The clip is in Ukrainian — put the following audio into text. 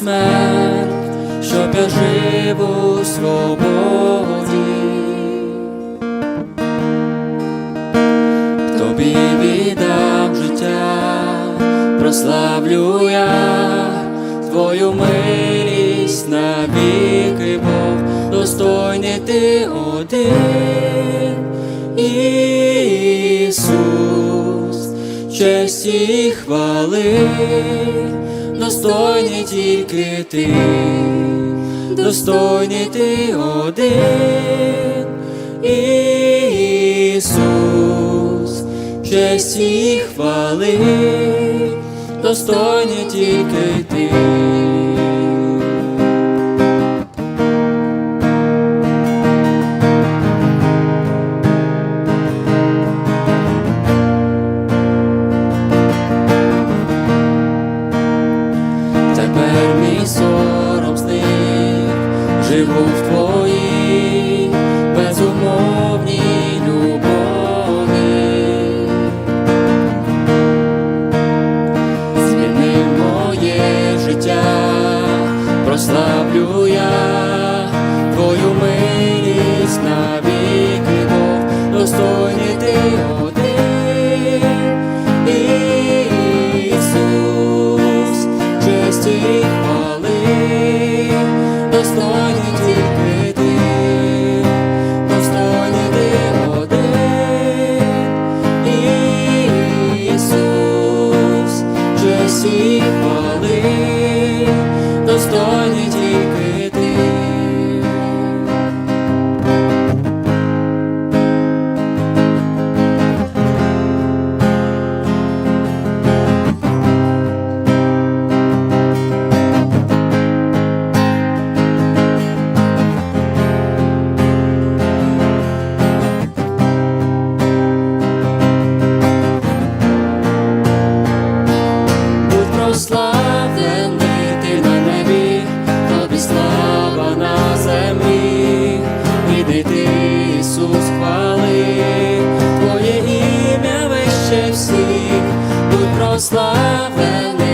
смерть, щоб я жив у свободі. Тобі віддам життя, прославлю я Твою милість навіки, Бог, достойний ти один, Ісус, честь і хвали, достойний тільки ти, достойний ти один, Ісус, честь і хвали, достойний тільки ти. Живу в твоїй безумовній любові. Змінив моє життя, прославлю я твою милість навіки, Бог, достойний ти один. Ісус, честь хвали, достойний shifts.